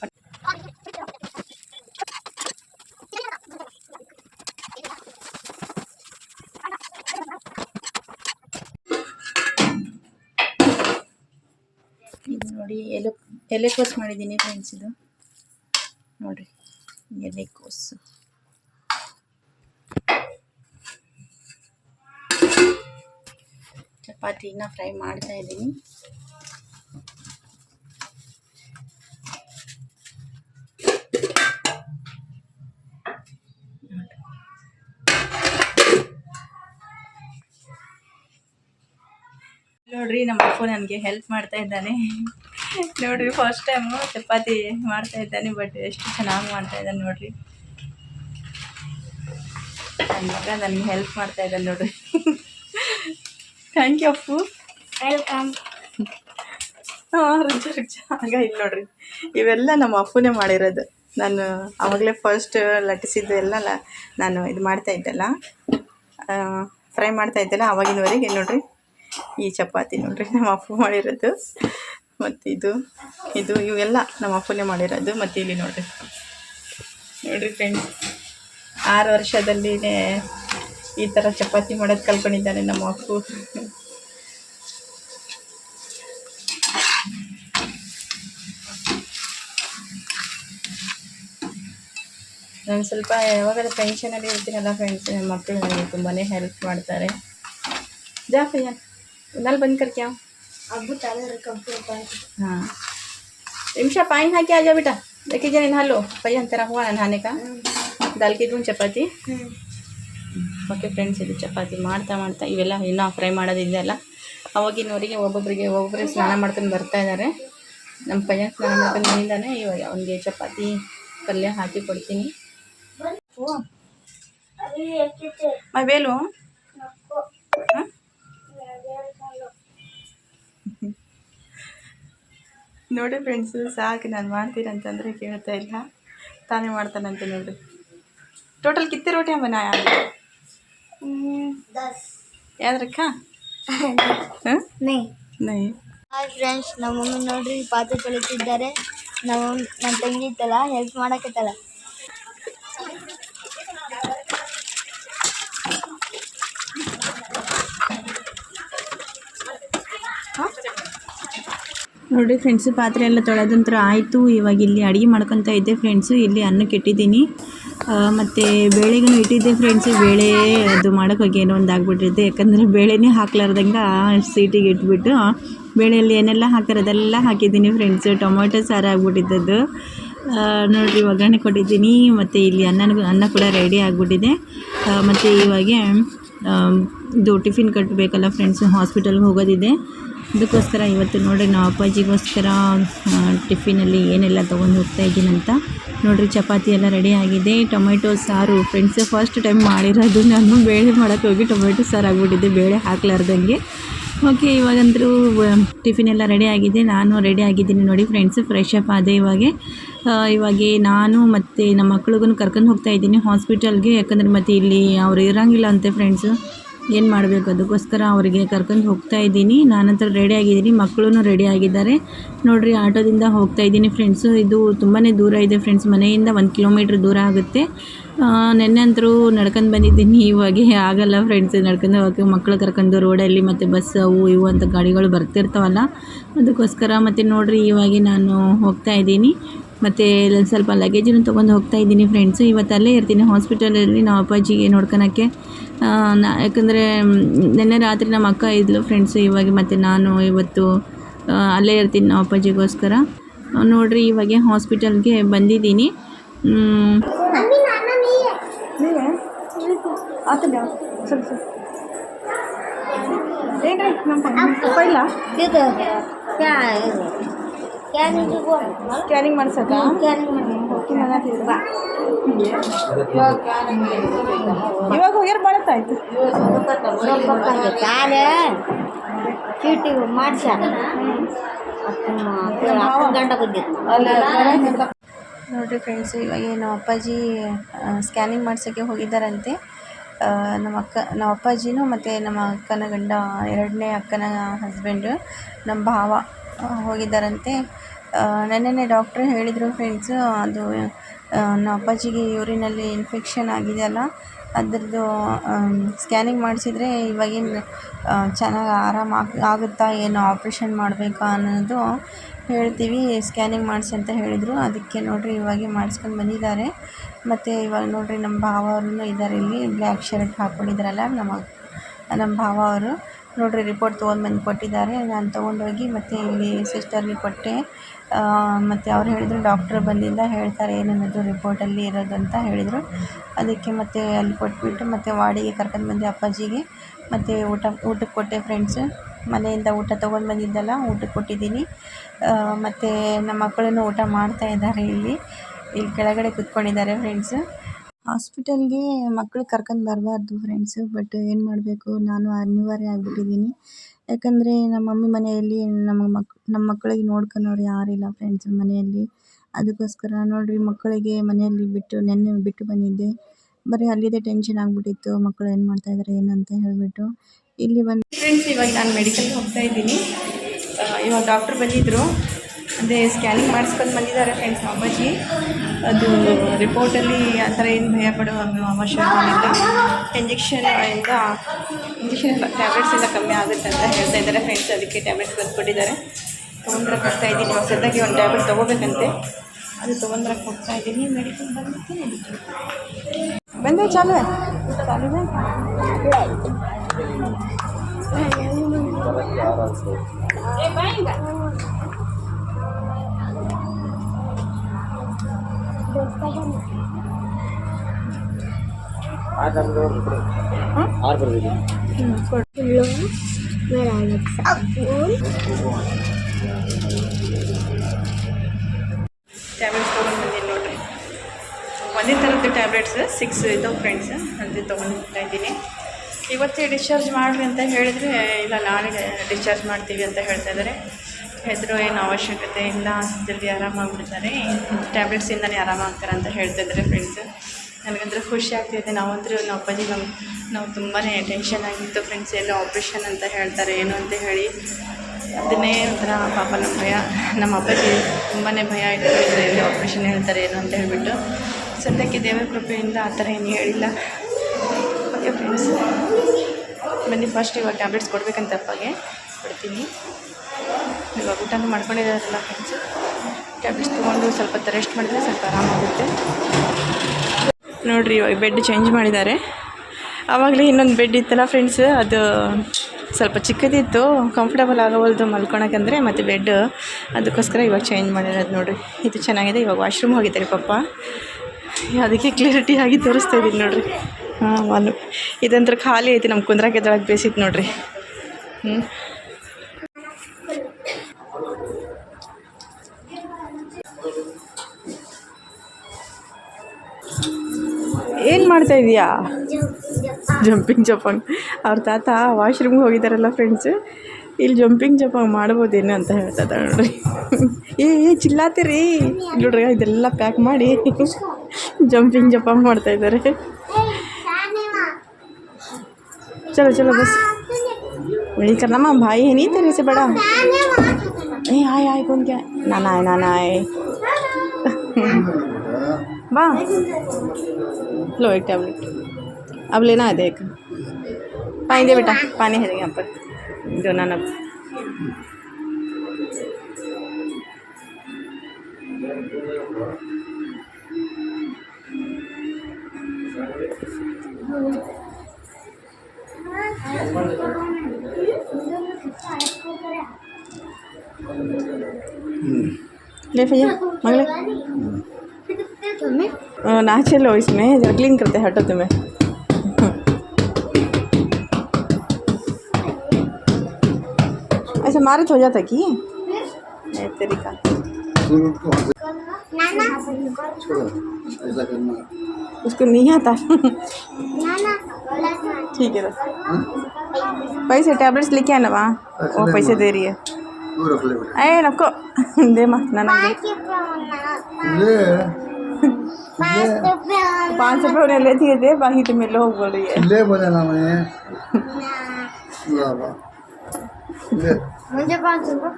ನೋಡಿ, ಎಲೆ ಎಲೆಕೋಸು ಮಾಡಿದ್ದೀನಿ ಫ್ರೆಂಡ್ಸ್ ಇದು. ನೋಡಿರಿ ಎಲೆಕೋಸು ಚಪಾತಿನ ಫ್ರೈ ಮಾಡ್ತಾ ಇದ್ದೀನಿ. ನೋಡ್ರಿ ನಮ್ಮ ಅಪ್ಪ ನನಗೆ ಹೆಲ್ಪ್ ಮಾಡ್ತಾ ಇದ್ದಾನೆ. ನೋಡ್ರಿ ಫಸ್ಟ್ ಟೈಮು ಚಪಾತಿ ಮಾಡ್ತಾ ಇದ್ದಾನೆ ಬಟ್ ಎಷ್ಟು ಚೆನ್ನಾಗಿ ಮಾಡ್ತಾ ಇದ್ದಾನೆ ನೋಡ್ರಿ. ನನ್ನ ಮಗ ನನಗೆ ಹೆಲ್ಪ್ ಮಾಡ್ತಾ ಇದ್ದಾನೆ ನೋಡ್ರಿ. Thank you Appu. ವೆಲ್ಕಮ್ ಹಾಂ ರುಚ ರುಚ. ಆಗ ಇಲ್ಲಿ ನೋಡ್ರಿ ಇವೆಲ್ಲ ನಮ್ಮ ಅಪ್ಪನೇ ಮಾಡಿರೋದು. ನಾನು ಆವಾಗಲೇ ಫಸ್ಟ್ ಲಟ್ಟಿಸಿದ್ದು ಎಲ್ಲ ನಾನು ಇದು ಮಾಡ್ತಾ ಇದ್ದಲ್ಲ ಫ್ರೈ ಮಾಡ್ತಾ ಇದ್ದಲ್ಲ ಆವಾಗಿನವರೆಗೆ ನೋಡ್ರಿ. ಈ ಚಪಾತಿ ನೋಡ್ರಿ ನಮ್ಮ ಅಪ್ಪ ಮಾಡಿರೋದು. ಮತ್ತು ಇದು ಇದು ಇವೆಲ್ಲ ನಮ್ಮ ಅಪ್ಪನೇ ಮಾಡಿರೋದು. ಮತ್ತು ಇಲ್ಲಿ ನೋಡ್ರಿ. ನೋಡ್ರಿ ಫ್ರೆಂಡ್ಸ್ ಆರು ವರ್ಷದಲ್ಲಿನೇ ಈ ಥರ ಚಪಾತಿ ಮಾಡೋದು ಕಲ್ಕೊಂಡಿದ್ದಾನೆ ನಮ್ಮ ಅಪ್ಪು. ನಾನು ಸ್ವಲ್ಪ ಯಾವಾಗಾದ್ರೂ ಟೆನ್ಷನಲ್ಲಿ ಇರ್ತೀನಲ್ಲ ಫ್ರೆಂಡ್ಸ್ ನನ್ನ ಮಕ್ಕಳು ನನಗೆ ತುಂಬಾ ಹೆಲ್ಪ್ ಮಾಡ್ತಾರೆ. ಜಾ ಭैया नल बंद करके आओ ಅಬ್ಬು ತಲೆ ಕಂಪ್ಯೂಟರ್ हाँ रिमशा पानी नहा के आ जा बेटा देखिए जरा नहा लो भैया तेरा हुआ ना नहाने का दाल की दूँ चपाती ಓಕೆ ಫ್ರೆಂಡ್ಸ್ ಇದು ಚಪಾತಿ ಮಾಡ್ತಾ ಮಾಡ್ತಾ ಇವೆಲ್ಲ ಇನ್ನೂ ಫ್ರೈ ಮಾಡೋದಿದೆಯಲ್ಲ ಅವಾಗಿನವರಿಗೆ ಒಬ್ಬೊಬ್ಬರಿಗೆ ಒಬ್ಬೊಬ್ಬರಿಗೆ ಸ್ನಾನ ಮಾಡ್ಕೊಂಡು ಬರ್ತಾ ಇದ್ದಾರೆ ನಮ್ಮ ಪಯ್ಯ ಸ್ನಾನ ಮಾಡ್ಕೊಂಡು ಬಂದಿದ್ದಾನೆ ಇವಾಗ ಅವನಿಗೆ ಚಪಾತಿ ಪಲ್ಯ ಹಾಕಿ ಕೊಡ್ತೀನಿ ಮೈ ಬೇಲು ಹಾಂ ನೋಡಿ ಫ್ರೆಂಡ್ಸು ಸಾಕು ನಾನು ಮಾಡ್ತೀರಂತಂದರೆ ಕೇಳ್ತಾ ಇಲ್ಲ. ತಾನೇ ಮಾಡ್ತಾನಂತೆ ನೋಡಿ. ಟೋಟಲ್ ಕಿತ್ತೆ ರೋಟಿ ಅಮ್ಮ ನಾ ಯಾರು ಯಾವ್ದ್ರಕ್ಕ? ಹಾಂ ನೇ. ನೈ. ಹಾಯ್ ಫ್ರೆಂಡ್ಸ್ ನಮ್ಮ ಮಮ್ಮಿ ನೋಡ್ರಿ ಪಾತ್ರೆ ತೊಳಿತಿದ್ದಾರೆ. ನಮ್ಮ ನನ್ನ ತಂಗಿ ಇತ್ತಲ್ಲ ಹೆಲ್ಪ್ ಮಾಡಕತ್ತಲ್ಲ ನೋಡಿ ಫ್ರೆಂಡ್ಸು ಪಾತ್ರೆ ಎಲ್ಲ ತೊಳೆದಂತರ ಆಯಿತು. ಇವಾಗ ಇಲ್ಲಿ ಅಡುಗೆ ಮಾಡ್ಕೊತಾ ಇದ್ದೆ ಫ್ರೆಂಡ್ಸು ಇಲ್ಲಿ ಅನ್ನಕ್ಕೆ ಇಟ್ಟಿದ್ದೀನಿ ಮತ್ತು ಬೇಳೆಗೂ ಇಟ್ಟಿದ್ದೆ ಫ್ರೆಂಡ್ಸು ಬೇಳೆ ಅದು ಮಾಡೋಕೆ ಹೋಗಿ ಏನೋ ಒಂದು ಆಗ್ಬಿಟ್ಟಿರುತ್ತೆ ಯಾಕಂದರೆ ಬೇಳೆನೇ ಹಾಕ್ಲಾರ್ದಂಗೆ ಸೀಟಿಗೆ ಇಟ್ಬಿಟ್ಟು, ಬೇಳೆಯಲ್ಲಿ ಏನೆಲ್ಲ ಹಾಕ್ತಾರೆ ಅದೆಲ್ಲ ಹಾಕಿದ್ದೀನಿ ಫ್ರೆಂಡ್ಸು ಟೊಮೊಟೊ ಸಾರು ಆಗ್ಬಿಟ್ಟಿದ್ದದ್ದು. ನೋಡ್ರಿ ಒಗ್ಗರಣೆ ಕೊಟ್ಟಿದ್ದೀನಿ, ಮತ್ತು ಇಲ್ಲಿ ಅನ್ನ ಅನ್ನ ಕೂಡ ರೆಡಿ ಆಗಿಬಿಟ್ಟಿದೆ. ಮತ್ತು ಇವಾಗೆ ಇದು ಟಿಫಿನ್ ಕಟ್ಟಬೇಕಲ್ಲ ಫ್ರೆಂಡ್ಸು ಹಾಸ್ಪಿಟಲ್ಗೆ ಹೋಗೋದಿದೆ. ಅದಕ್ಕೋಸ್ಕರ ಇವತ್ತು ನೋಡಿರಿ, ನಾವು ಅಪ್ಪಾಜಿಗೋಸ್ಕರ ಟಿಫಿನಲ್ಲಿ ಏನೆಲ್ಲ ತೊಗೊಂಡು ಹೋಗ್ತಾ ಇದ್ದೀನಿ ಅಂತ. ನೋಡಿರಿ, ಚಪಾತಿ ಎಲ್ಲ ರೆಡಿ ಆಗಿದೆ. ಟೊಮೆಟೊ ಸಾರು ಫ್ರೆಂಡ್ಸ್ ಫಸ್ಟ್ ಟೈಮ್ ಮಾಡಿರೋದು. ನಾನು ಬೇಳೆ ಮಾಡೋಕ್ಕೆ ಹೋಗಿ ಟೊಮೆಟೊ ಸಾರು ಆಗಿಬಿಟ್ಟಿದ್ದೆ. ಬೇಳೆ ಹಾಕ್ಲಾರ್ದಂಗೆ. ಓಕೆ ಇವಾಗಂದರೂ ಟಿಫಿನ್ ಎಲ್ಲ ರೆಡಿ ಆಗಿದೆ. ನಾನು ರೆಡಿ ಆಗಿದ್ದೀನಿ ನೋಡಿ ಫ್ರೆಂಡ್ಸ್ ಫ್ರೆಶ್ ಅಪ್ ಆದೆ ಇವಾಗ. ಇವಾಗ ನಾನು ಮತ್ತು ನಮ್ಮ ಮಕ್ಳಿಗೂ ಕರ್ಕೊಂಡು ಹೋಗ್ತಾ ಇದ್ದೀನಿ ಹಾಸ್ಪಿಟಲ್ಗೆ ಯಾಕಂದರೆ ಮತ್ತು ಇಲ್ಲಿ ಅವ್ರು ಇರೋಂಗಿಲ್ಲ ಅಂತೆ ಫ್ರೆಂಡ್ಸು ಏನು ಮಾಡಬೇಕು? ಅದಕ್ಕೋಸ್ಕರ ಅವರಿಗೆ ಕರ್ಕೊಂಡು ಹೋಗ್ತಾ ಇದ್ದೀನಿ. ನಾನಂತರ ರೆಡಿ ಆಗಿದ್ದೀನಿ. ಮಕ್ಕಳು ರೆಡಿ ಆಗಿದ್ದಾರೆ. ನೋಡಿರಿ, ಆಟೋದಿಂದ ಹೋಗ್ತಾ ಇದ್ದೀನಿ ಫ್ರೆಂಡ್ಸು ಇದು ತುಂಬಾ ದೂರ ಇದೆ ಫ್ರೆಂಡ್ಸ್ ಮನೆಯಿಂದ ಒಂದು ಕಿಲೋಮೀಟ್ರ್ ದೂರ ಆಗುತ್ತೆ. ನೆನ್ನೆ ಅಂತರೂ ನಡ್ಕೊಂಡು ಬಂದಿದ್ದೀನಿ. ಇವಾಗ ಆಗಲ್ಲ ಫ್ರೆಂಡ್ಸ್ ನಡ್ಕೊಂಡು ಹೋಗಿ ಮಕ್ಕಳು ಕರ್ಕೊಂಡು ರೋಡಲ್ಲಿ ಮತ್ತು ಬಸ್ ಅವು ಇವು ಅಂತ ಗಾಡಿಗಳು ಬರ್ತಿರ್ತಾವಲ್ಲ. ಅದಕ್ಕೋಸ್ಕರ ಮತ್ತು ನೋಡಿರಿ, ಇವಾಗ ನಾನು ಹೋಗ್ತಾ ಇದ್ದೀನಿ. ಮತ್ತು ಸ್ವಲ್ಪ ಲಗೇಜನ್ನು ತೊಗೊಂಡು ಹೋಗ್ತಾ ಇದ್ದೀನಿ ಫ್ರೆಂಡ್ಸು ಇವತ್ತು ಅಲ್ಲೇ ಇರ್ತೀನಿ ಹಾಸ್ಪಿಟಲಲ್ಲಿ ನಮ್ಮ ಅಪ್ಪಾಜಿಗೆ ನೋಡ್ಕೊಳಕ್ಕೆ. ನಾ ಯಾಕಂದರೆ ನಿನ್ನೆ ರಾತ್ರಿ ನಮ್ಮ ಅಕ್ಕ ಇದ್ಲು ಫ್ರೆಂಡ್ಸು ಇವಾಗ ಮತ್ತು ನಾನು ಇವತ್ತು ಅಲ್ಲೇ ಇರ್ತೀನಿ ನಮ್ಮ ಅಪ್ಪಾಜಿಗೋಸ್ಕರ. ನೋಡಿರಿ ಇವಾಗ ಹಾಸ್ಪಿಟಲ್ಗೆ ಬಂದಿದ್ದೀನಿ. ಇಲ್ಲ ಇದು ಕ್ಯಾ ಇದು ಕ್ಯಾನಿಂಗ್ ಸ್ಕ್ಯಾನಿಂಗ್ ಮಾಡ್ಸಕ್ಕ ಇವಾಗ ಹೋಗ್ಯಾರ ಬಳತ್ತಾಯ್ತು. ಕಾಲೇ ಚೀಟಿ ಮಾಡ್ಸ್ಯಾರ ಗಂಡ ಬಂದಿತ್ತು ನೋಡಿರಿ ಫ್ರೆಂಡ್ಸ್ ಇವಾಗ ನಮ್ಮ ಅಪ್ಪಾಜಿ ಸ್ಕ್ಯಾನಿಂಗ್ ಮಾಡ್ಸೋಕ್ಕೆ ಹೋಗಿದ್ದಾರಂತೆ. ನಮ್ಮ ಅಕ್ಕ ನಮ್ಮ ಅಪ್ಪಾಜಿನೂ ಮತ್ತು ನಮ್ಮ ಅಕ್ಕನ ಗಂಡ ಎರಡನೇ ಅಕ್ಕನ ಹಸ್ಬೆಂಡು ನಮ್ಮ ಭಾವ. ಹೋಗಿದ್ದಾರಂತೆ. ನೆನ್ನೆನೇ ಡಾಕ್ಟ್ರ್ ಹೇಳಿದರು ಫ್ರೆಂಡ್ಸು, ಅದು ನಮ್ಮ ಅಪ್ಪಾಜಿಗೆ ಯೂರಿನಲ್ಲಿ ಇನ್ಫೆಕ್ಷನ್ ಆಗಿದೆಯಲ್ಲ ಅದರದ್ದು ಸ್ಕ್ಯಾನಿಂಗ್ ಮಾಡಿಸಿದ್ರೆ ಇವಾಗಿನ ಚೆನ್ನಾಗಿ ಆರಾಮ ಆಗುತ್ತಾ ಏನು ಆಪ್ರೇಷನ್ ಮಾಡಬೇಕಾ ಅನ್ನೋದು ಹೇಳ್ತೀವಿ, ಸ್ಕ್ಯಾನಿಂಗ್ ಮಾಡಿಸಿ ಅಂತ ಹೇಳಿದರು. ಅದಕ್ಕೆ ನೋಡಿರಿ, ಇವಾಗ ಮಾಡಿಸ್ಕೊಂಡು ಬಂದಿದ್ದಾರೆ. ಮತ್ತು ಇವಾಗ ನೋಡಿರಿ, ನಮ್ಮ ಭಾವ ಅವ್ರೂ ಇದ್ದಾರೆ ಇಲ್ಲಿ, ಬ್ಲ್ಯಾಕ್ ಶರ್ಟ್ ಹಾಕ್ಕೊಂಡಿದ್ದಾರಲ್ಲ ನಮ್ಮ ನಮ್ಮ ಭಾವ ಅವರು. ನೋಡಿರಿ ರಿಪೋರ್ಟ್ ತೊಗೊಂಡ್ಬಂದು ಕೊಟ್ಟಿದ್ದಾರೆ. ನಾನು ತೊಗೊಂಡೋಗಿ ಮತ್ತು ಇಲ್ಲಿ ಸಿಸ್ಟರ್ಗೆ ಕೊಟ್ಟೆ. ಮತ್ತು ಅವ್ರು ಹೇಳಿದರು ಡಾಕ್ಟ್ರ್ ಬಂದಿಲ್ಲ ಹೇಳ್ತಾರೆ ಏನನ್ನೋದು ರಿಪೋರ್ಟಲ್ಲಿ ಇರೋದು ಅಂತ ಹೇಳಿದರು. ಅದಕ್ಕೆ ಮತ್ತೆ ಅಲ್ಲಿ ಕೊಟ್ಬಿಟ್ಟು ಮತ್ತು ವಾರ್ಡಿಗೆ ಕರ್ಕೊಂಡು ಬಂದೆ ಅಪ್ಪಾಜಿಗೆ. ಮತ್ತು ಊಟ, ಊಟಕ್ಕೆ ಕೊಟ್ಟೆ ಫ್ರೆಂಡ್ಸ್ ಮನೆಯಿಂದ ಊಟ ತೊಗೊಂಡು ಬಂದಿದ್ದಲ್ಲ, ಊಟಕ್ಕೆ ಕೊಟ್ಟಿದ್ದೀನಿ. ಮತ್ತು ನಮ್ಮ ಮಕ್ಕಳನ್ನು ಊಟ ಮಾಡ್ತಾ ಇದ್ದಾರೆ ಇಲ್ಲಿ. ಇಲ್ಲಿ ಕೆಳಗಡೆ ಕೂತ್ಕೊಂಡಿದ್ದಾರೆ ಫ್ರೆಂಡ್ಸು ಹಾಸ್ಪಿಟಲ್ಗೆ ಮಕ್ಕಳು ಕರ್ಕೊಂಡು ಬರಬಾರ್ದು ಫ್ರೆಂಡ್ಸು ಬಟ್ ಏನು ಮಾಡಬೇಕು? ನಾನು ಅನಿವಾರ್ಯ ಆಗಿಬಿಟ್ಟಿದ್ದೀನಿ ಯಾಕಂದರೆ ನಮ್ಮ ಮಮ್ಮಿ ಮನೆಯಲ್ಲಿ ನಮ್ಮ ಮಕ್ ನಮ್ಮ ಮಕ್ಕಳಿಗೆ ಯಾರು ಇಲ್ಲ ಫ್ರೆಂಡ್ಸ್ ಮನೆಯಲ್ಲಿ. ಅದಕ್ಕೋಸ್ಕರ ನೋಡಿರಿ ಮಕ್ಕಳಿಗೆ ಮನೆಯಲ್ಲಿ ಬಿಟ್ಟು ನೆನ್ನೆ ಬಿಟ್ಟು ಬಂದಿದ್ದೆ. ಬರೀ ಅಲ್ಲಿದೆ ಟೆನ್ಷನ್ ಆಗಿಬಿಟ್ಟಿತ್ತು. ಮಕ್ಕಳು ಏನು ಇದಾರೆ ಏನಂತ ಹೇಳ್ಬಿಟ್ಟು ಇಲ್ಲಿ ಬಂದು ಫ್ರೆಂಡ್ಸ್ ಇವಾಗ ನಾನು ಮೆಡಿಕಲ್ಗೆ ಹೋಗ್ತಾ ಇದ್ದೀನಿ. ಇವಾಗ ಡಾಕ್ಟ್ರ್ ಬಂದಿದ್ದರು ಅದೇ ಸ್ಕ್ಯಾನಿಂಗ್ ಮಾಡಿಸ್ಕೊಂಡು ಬಂದಿದ್ದಾರೆ ಫ್ರೆಂಡ್ಸ್ ಅಪ್ಪಾಜಿ ಅದು ರಿಪೋರ್ಟಲ್ಲಿ ಆ ಥರ ಏನು ಭಯ ಪಡೋ ಅವಶ್ಯಕತೆ ಇಲ್ಲ ಇಂಜೆಕ್ಷನ್ ಇಂದ ಇಂಜೆಕ್ಷನ್ ಟ್ಯಾಬ್ಲೆಟ್ಸ್ ಎಲ್ಲ ಕಮ್ಮಿ ಆಗುತ್ತೆ ಅಂತ ಹೇಳ್ತಾ ಇದ್ದಾರೆ ಫ್ರೆಂಡ್ಸ್ ಅದಕ್ಕೆ ಟ್ಯಾಬ್ಲೆಟ್ಸ್ ಬಂದುಕೊಟ್ಟಿದ್ದಾರೆ. ತೊಗೊಂಡ್ರಕ್ಕೆ ಕೊಡ್ತಾ ಇದ್ದೀನಿ. ಹೊಸದಾಗಿ ಒಂದು ಟ್ಯಾಬ್ಲೆಟ್ ತೊಗೋಬೇಕಂತೆ. ಅದು ತೊಗೊಂಡ್ರಕ್ಕೆ ಕೊಡ್ತಾ ಇದ್ದೀನಿ. ಮೆಡಿಕಲ್ ಬಂದ್ಬಿಟ್ಟು ಬಂದೆ, ಚಾಲು. ಚಾಲು ಹ್ಞೂ ಟ್ಯಾಬ್ಲೆಟ್ಸ್ ತೊಗೊಂಡು ಬಂದೀನಿ ನೋಡಿರಿ ಒಂದೇ ಥರದ ಟ್ಯಾಬ್ಲೆಟ್ಸ್ ಸಿಕ್ಸ್ ಇದ್ದಾವೆ ಫ್ರೆಂಡ್ಸ್ ಅದೇ ತೊಗೊಂಡು ಹೋಗ್ತಾ ಇದ್ದೀನಿ ಇವತ್ತೇ ಡಿಸ್ಚಾರ್ಜ್ ಮಾಡಿರಿ ಅಂತ ಹೇಳಿದರೆ ಇಲ್ಲ ನಾಳೆ ಡಿಸ್ಚಾರ್ಜ್ ಮಾಡ್ತೀವಿ ಅಂತ ಹೇಳ್ತಾ ಇದ್ದಾರೆ ಹೆದರು ಏನು ಅವಶ್ಯಕತೆ ಇಲ್ಲ ಜಲ್ದಿ ಆರಾಮಾಗ್ಬಿಡ್ತಾರೆ ಟ್ಯಾಬ್ಲೆಟ್ಸಿಂದನೇ ಆರಾಮಾಗ್ತಾರೆ ಅಂತ ಹೇಳ್ತಿದ್ದಾರೆ ಫ್ರೆಂಡ್ಸ್ ನನಗಂದ್ರೆ ಖುಷಿ ಆಗ್ತಿದೆ. ನಾವಂದ್ರೆ ನಮ್ಮ ಅಪ್ಪಾಜಿ ನಮ್ಮ ನಾವು ತುಂಬಾ ಟೆನ್ಷನ್ ಆಗಿತ್ತು ಫ್ರೆಂಡ್ಸ್ ಎಲ್ಲ ಆಪ್ರೇಷನ್ ಅಂತ ಹೇಳ್ತಾರೆ, ಏನು ಅಂತ ಹೇಳಿ. ಅದನ್ನೇ ಒಂಥರ ಪಾಪ ನಮ್ಮ ಭಯ. ನಮ್ಮ ಅಪ್ಪಾಜಿ ತುಂಬಾ ಭಯ ಇಟ್ಕೊಂಡಿದ್ರು ಎಲ್ಲ ಆಪ್ರೇಷನ್ ಹೇಳ್ತಾರೆ, ಏನು ಅಂತ ಹೇಳಿಬಿಟ್ಟು. ಸದ್ಯಕ್ಕೆ ದೇವರ ಕೃಪೆಯಿಂದ ಆ ಥರ ಏನು ಹೇಳಿಲ್ಲ. ಓಕೆ ಫ್ರೆಂಡ್ಸ್ ಬನ್ನಿ ಫಸ್ಟ್ ಇವಾಗ ಟ್ಯಾಬ್ಲೆಟ್ಸ್ ಕೊಡಬೇಕಂತ ಅಪ್ಪಗೆ. ಕೊಡ್ತೀನಿ. ಇವಾಗ ಊಟನೂ ಮಾಡ್ಕೊಂಡಿದ್ದಾರಲ್ಲ ಫ್ರೆಂಡ್ಸು ಟ್ಯಾಬ್ಲೆಟ್ಸ್ ತೊಗೊಂಡು ಸ್ವಲ್ಪ ರೆಸ್ಟ್ ಮಾಡಿದರೆ ಸ್ವಲ್ಪ ಆರಾಮಾಗುತ್ತೆ. ನೋಡಿರಿ, ಇವಾಗ ಬೆಡ್ ಚೇಂಜ್ ಮಾಡಿದ್ದಾರೆ. ಆವಾಗಲೇ ಇನ್ನೊಂದು ಬೆಡ್ ಇತ್ತಲ್ಲ ಫ್ರೆಂಡ್ಸ್ ಅದು ಸ್ವಲ್ಪ ಚಿಕ್ಕದಿತ್ತು ಕಂಫರ್ಟಬಲ್ ಆಗವಲ್ದು ಮಲ್ಕೊಳಕ್ಕಂದ್ರೆ ಮತ್ತು ಬೆಡ್ ಅದಕ್ಕೋಸ್ಕರ ಇವಾಗ ಚೇಂಜ್ ಮಾಡಿರೋದು ನೋಡಿರಿ. ಇದು ಚೆನ್ನಾಗಿದೆ, ಇವಾಗ ವಾಶ್ರೂಮ್ ಹೋಗಿದ್ದಾರೆ ಪಪ್ಪ ಅದಕ್ಕೆ ಕ್ಲಿಯರಿಟಿ ಆಗಿ ತೋರಿಸ್ತಾ ಇದ್ದೀನಿ ನೋಡಿರಿ. ಹಾಂ ಒಂದು ಇದಂತ್ರ ಖಾಲಿ ಐತಿ ನಮ್ಮ ಕುಂದ್ರಾಕೆ ಎದ್ದೊಳಗೆ ಬೇಸಿತ್ತು ನೋಡಿರಿ. ಹ್ಞೂ ಏನು ಮಾಡ್ತಾ ಇದೀಯಾ ಜಂಪಿಂಗ್ ಜಪಾಂಗ್ ಅವ್ರ ತಾತ ವಾಶ್ರೂಮ್ಗೆ ಹೋಗಿದ್ದಾರಲ್ಲ ಫ್ರೆಂಡ್ಸ್ ಇಲ್ಲಿ ಜಂಪಿಂಗ್ ಜಪಾಂಗ್ ಮಾಡ್ಬೋದೇನು ಅಂತ ಹೇಳ್ತದ ನೋಡ್ರಿ ಏ ಏ ಚಿಲ್ಲಾತೀರಿ ಇಲ್ಲಿ ನೋಡ್ರಿ ಇದೆಲ್ಲ ಪ್ಯಾಕ್ ಮಾಡಿ ಜಂಪಿಂಗ್ ಜಪಾಂಗ್ ಮಾಡ್ತಾ ಇದ್ದಾರೆ चलो चलो बस वही करना माँ भाई है नहीं तेरे से बड़ा ए आए आए कौन क्या नाना आए नाना आए वाह लो एक टैबलेट अब लेना है देख। पानी दे बेटा पानी है यहाँ पर। जो नाना ले भैया मंगले। तुम्हें? हाँ, नाचे लो इसमें जरा क्लीन करते हटो तुम्हें। ऐसा मारे तो हो जाता कि? तरीका उसको नहीं आता। ठीक है पैसे टैबलेट्स लेके आना वहाँ। वो पैसे दे। रही है। ಅಯ್ಯ ನಕ್ಕೋ ದೇ ಮಾ ನನಗೆ पाँच रुपये उन्हें ले है दे बाकी तुम्हें लोग बोल रही है। ले बोले ना मैं। ला ले। मुझे पाँच रुपये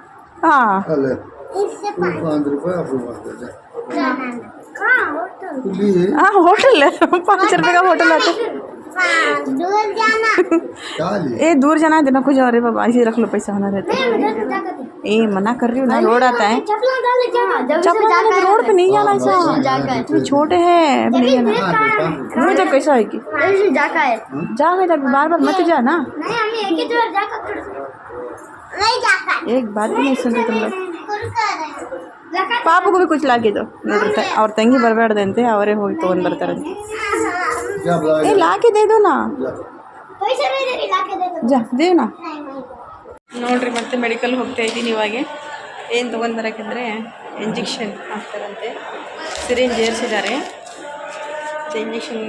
हाँ। ले। इससे तू पाँच। रुपये आप लोग कहाँ होटल। हाँ होटल है पाँच रुपये का होटल आता है दूर जाना ए दूर जाना है देना कुछ और बाबा ऐसे रख लो पैसा होना रहता है ए मना कर रही हूँ ना रोड आता है चप्पल डाल तो रोड पे नहीं जाना ऐसा है तुम छोटे हैं नहीं जाना हाँ मुझे तो कैसा है कि ऐसे जाका है जा गए तब बार बार मत जा ना एक ही बात भी नहीं सुनते तुम लोग ಪಾಪಗೂ ಭೀ ಕುಚ್ಲಾಕಿದ್ದು ನೋಡಿರ್ತಾರೆ ಅವ್ರ ತಂಗಿ ಬರಬೇಡ್ದಂತೆ ಅವರೇ ಹೋಗಿ ತೊಗೊಂಡು ಬರ್ತಾರಂತೆ ಏ ಲಾಕಿದ್ದೇದು ನಾ? ಜಾ ನೋಡ್ರಿ, ಮತ್ತೆ ಮೆಡಿಕಲ್ ಹೋಗ್ತಾ ಇದ್ದೀನಿ ಇವಾಗ. ಏನು ತೊಗೊಂಡು ಇಂಜೆಕ್ಷನ್ ಹಾಕ್ತಾರಂತೆ. ಸಿರಿಂಜ್ ಜೇರ್ಸಿದ್ದಾರೆ ಇಂಜೆಕ್ಷನ್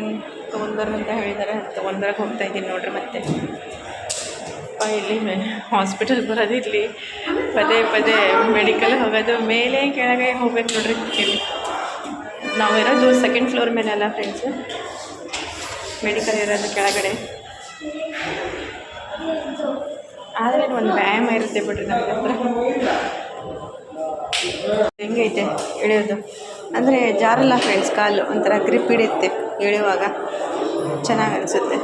ತೊಗೊಂಡ್ಬರು ಅಂತ ಹೇಳಿದ್ದಾರೆ. ತೊಗೊಂಡ್ಬರಕ್ಕೆ ಹೋಗ್ತಾ ಇದ್ದೀನಿ ನೋಡ್ರಿ ಮತ್ತೆ. ಇಲ್ಲಿ ಹಾಸ್ಪಿಟಲ್ ಬರೋದಿರಲಿ. ಪದೇ ಪದೇ ಮೆಡಿಕಲ್ ಹೋಗೋದು, ಮೇಲೆ ಕೆಳಗೆ ಹೋಗ್ಬೇಕು ನೋಡ್ರಿ ಇಲ್ಲಿ ನಾವು ಇರೋದು ಸೆಕೆಂಡ್ ಫ್ಲೋರ್ ಮೇಲೆ ಅಲ್ಲ ಫ್ರೆಂಡ್ಸು ಮೆಡಿಕಲ್ ಇರೋದು ಕೆಳಗಡೆ. ಆದರೆ ಒಂದು ವ್ಯಾಯಾಮ ಇರುತ್ತೆ ಬಿಡ್ರಿ ನಮ್ಮ ಹತ್ರ. ಹೆಂಗೈತೆ ಇಳಿಯೋದು ಅಂದರೆ ಜಾರಲ್ಲ ಫ್ರೆಂಡ್ಸ್ ಕಾಲು ಒಂಥರ ಗ್ರಿಪ್ ಹಿಡಿಯುತ್ತೆ ಇಳಿಯುವಾಗ ಚೆನ್ನಾಗಿ ಅನಿಸುತ್ತೆ.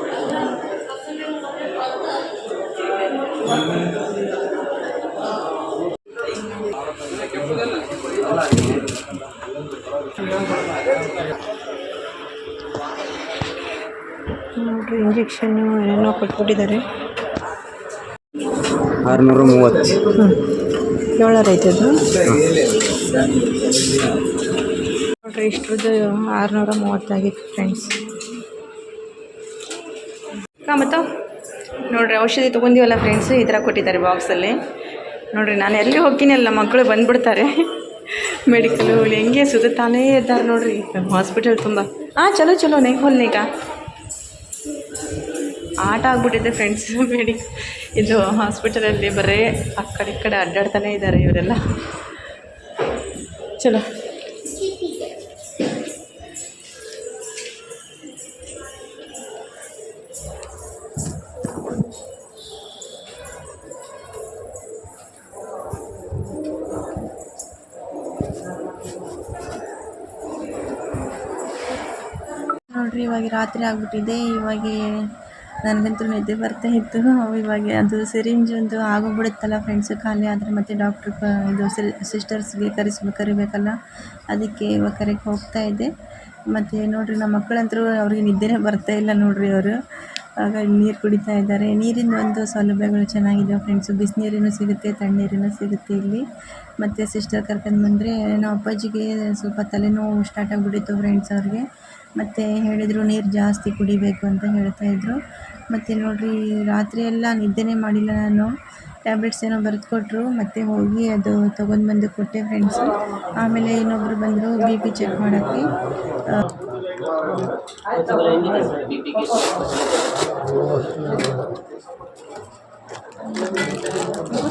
ಕೊಟ್ಟಿದ್ದಾರೆ ಏನೇನೋ ಕೊಟ್ಬಿಟ್ಟಿದ್ದಾರೆ. ಆರುನೂರ ಮೂವತ್ತು ಏಳರ ಅದು ನೋಡ್ರಿ ಇಷ್ಟ್ರದ್ದು ಆರುನೂರ ಮೂವತ್ತಾಗಿತ್ತು ಫ್ರೆಂಡ್ಸ್ ಮತ್ತು? ನೋಡ್ರಿ ಔಷಧಿ ತೊಗೊಂಡಿವಲ್ಲ ಫ್ರೆಂಡ್ಸ್ ಈ ಥರ ಕೊಟ್ಟಿದ್ದಾರೆ ಬಾಕ್ಸಲ್ಲಿ ನೋಡ್ರಿ ನಾನು ಎಲ್ಲಿ ಹೋಗ್ತೀನಿ ಅಲ್ಲ ಮಕ್ಕಳು ಬಂದ್ಬಿಡ್ತಾರೆ. ಮೆಡಿಕಲು ಹೆಂಗೆ ಸುತ್ತಾನೇ ಇದ್ದಾರೆ ನೋಡ್ರಿ. ಹಾಸ್ಪಿಟಲ್ ತುಂಬ. ಹಾಂ ಚಲೋ ಚಲೋ ನೆಗ್ ಹೊಲ್ನೀಗ ಆಟ ಆಗ್ಬಿಟ್ಟಿದೆ ಫ್ರೆಂಡ್ಸ್ ಮೇಡಿ ಇದು ಹಾಸ್ಪಿಟಲಲ್ಲಿ ಬರೀ ಆ ಕಡೆ ಈ ಕಡೆ ಅಡ್ಡಾಡ್ತಾನೆ ಇದ್ದಾರೆ ಇವರೆಲ್ಲ. ಚಲೋ. ನೋಡ್ರಿ, ಇವಾಗ ರಾತ್ರಿ ಆಗ್ಬಿಟ್ಟಿದೆ. ಇವಾಗ ನನಗಂತೂ ನಿದ್ದೆ ಬರ್ತಾ ಇತ್ತು. ಇವಾಗ ಅದು ಸಿರಿಂಜ್ ಒಂದು ಆಗೋಗ್ಬಿಡುತ್ತಲ್ಲ ಫ್ರೆಂಡ್ಸು ಖಾಲಿ ಆದರೆ ಮತ್ತೆ ಡಾಕ್ಟ್ರ್ ಇದು ಸಿಸ್ಟರ್ಸ್ಗೆ ಕರೆಸ್ಬೇಕು ಕರಿಬೇಕಲ್ಲ? ಅದಕ್ಕೆ ಇವಾಗ ಕರೆಗೆ ಹೋಗ್ತಾ ಇದ್ದೆ ಮತ್ತು ನೋಡಿರಿ ನಮ್ಮ ಮಕ್ಕಳಂತರೂ ಅವ್ರಿಗೆ ನಿದ್ದೆನೇ ಬರ್ತಾ ಇಲ್ಲ ನೋಡಿರಿ ಅವರು. ಆಗ ನೀರು ಕುಡಿತಾ ಇದ್ದಾರೆ. ನೀರಿನ ಒಂದು ಸೌಲಭ್ಯಗಳು ಚೆನ್ನಾಗಿದೆ ಫ್ರೆಂಡ್ಸು ಬಿಸಿನೀರಿನೂ ಸಿಗುತ್ತೆ, ತಣ್ಣೀರಿನೂ ಸಿಗುತ್ತೆ ಇಲ್ಲಿ. ಮತ್ತು ಸಿಸ್ಟರ್ ಕರ್ಕೊಂಡು ಬಂದರೆ ನಮ್ಮ ಅಪ್ಪಾಜಿಗೆ ಸ್ವಲ್ಪ ತಲೆನೋವು ಸ್ಟಾರ್ಟ್ ಆಗಿಬಿಟ್ಟಿತ್ತು ಫ್ರೆಂಡ್ಸ್ ಅವ್ರಿಗೆ. ಮತ್ತು ಹೇಳಿದರು ನೀರು ಜಾಸ್ತಿ ಕುಡಿಬೇಕು ಅಂತ ಹೇಳ್ತಾಯಿದ್ರು ಮತ್ತು ನೋಡಿರಿ ರಾತ್ರಿ ಎಲ್ಲ ನಿದ್ದೆನೇ ಮಾಡಿಲ್ಲ ನಾನು ಟ್ಯಾಬ್ಲೆಟ್ಸ್ ಏನೋ ಬರೆದು ಕೊಟ್ಟರು ಮತ್ತು ಹೋಗಿ ಅದು ತೊಗೊಂಡು ಬಂದು ಕೊಟ್ಟೆ ಫ್ರೆಂಡ್ಸು ಆಮೇಲೆ ಇನ್ನೊಬ್ಬರು ಬಂದರು ಬಿ ಪಿ ಚೆಕ್ ಮಾಡೋಕ್ಕೆ